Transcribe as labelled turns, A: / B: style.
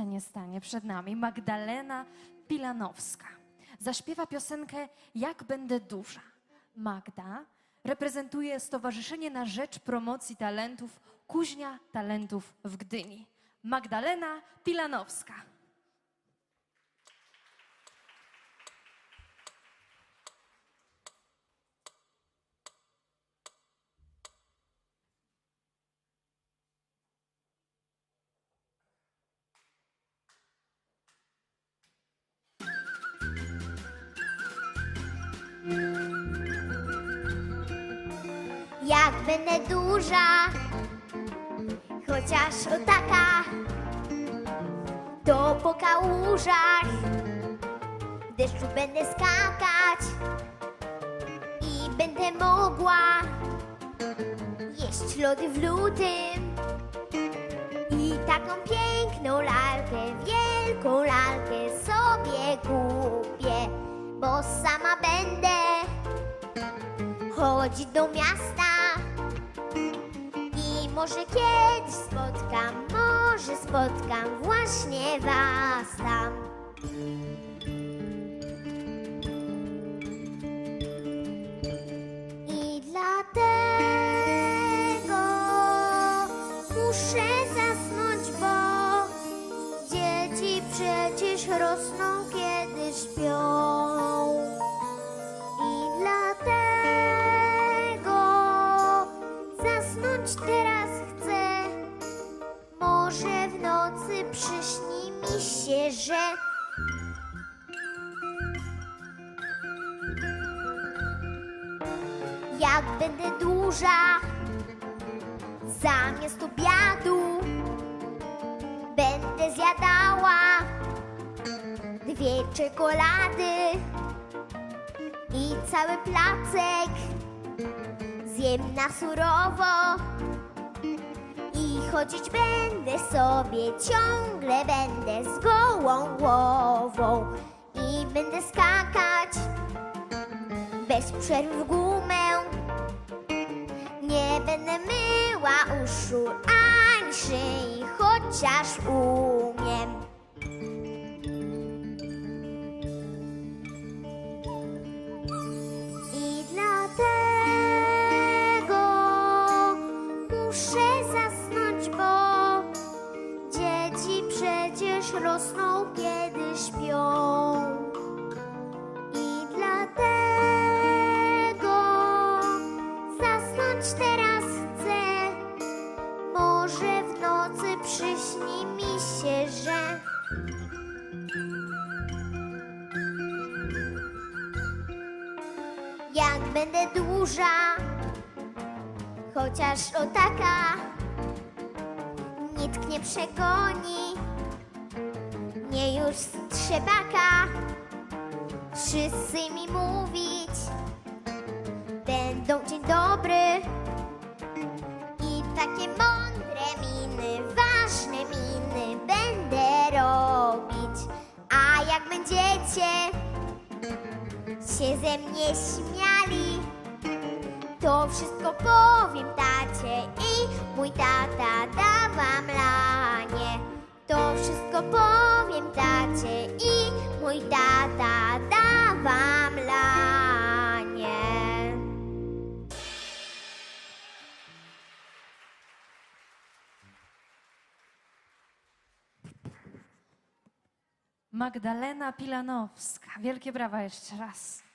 A: scenie stanie przed nami Magdalena Pilanowska. Zaśpiewa piosenkę Jak będę duża. Magda reprezentuje Stowarzyszenie na Rzecz Promocji Talentów Kuźnia Talentów w Gdyni. Magdalena Pilanowska.
B: Jak będę duża, chociaż o taka, to po kałużach. W deszczu będę skakać i będę mogła jeść lody w lutym. I taką piękną lalkę, wielką lalkę sobie kupię, bo sama będę chodzić do miasta może kiedyś spotkam, może spotkam właśnie was tam. I dlatego muszę zasnąć, bo dzieci przecież rosną, kiedy śpią. Zasnąć teraz chcę. Może w nocy przyśni mi się, że jak będę duża, zamiast obiadu będę zjadała dwie czekolady i cały placek zjem na surowo. I chodzić będę sobie ciągle będę z gołą głową. I będę skakać bez przerwy w gumę. Nie będę myła uszu ani szyi chociaż umiem przecież rosną, kiedy śpią. I dlatego zasnąć teraz chcę. Może w nocy przyśni mi się, że. jak będę duża, chociaż o taka nikt nie przegoni, nie już z trzebaka, wszyscy mi mówić. Będą dzień dobry. I takie mądre miny, ważne miny będę robić, a jak będziecie się ze mnie śmiali, to wszystko powiem tacie i mój tata da wam lanie. Mój tata da wam lanie.
A: Magdalena Pilanowska. Wielkie brawa jeszcze raz.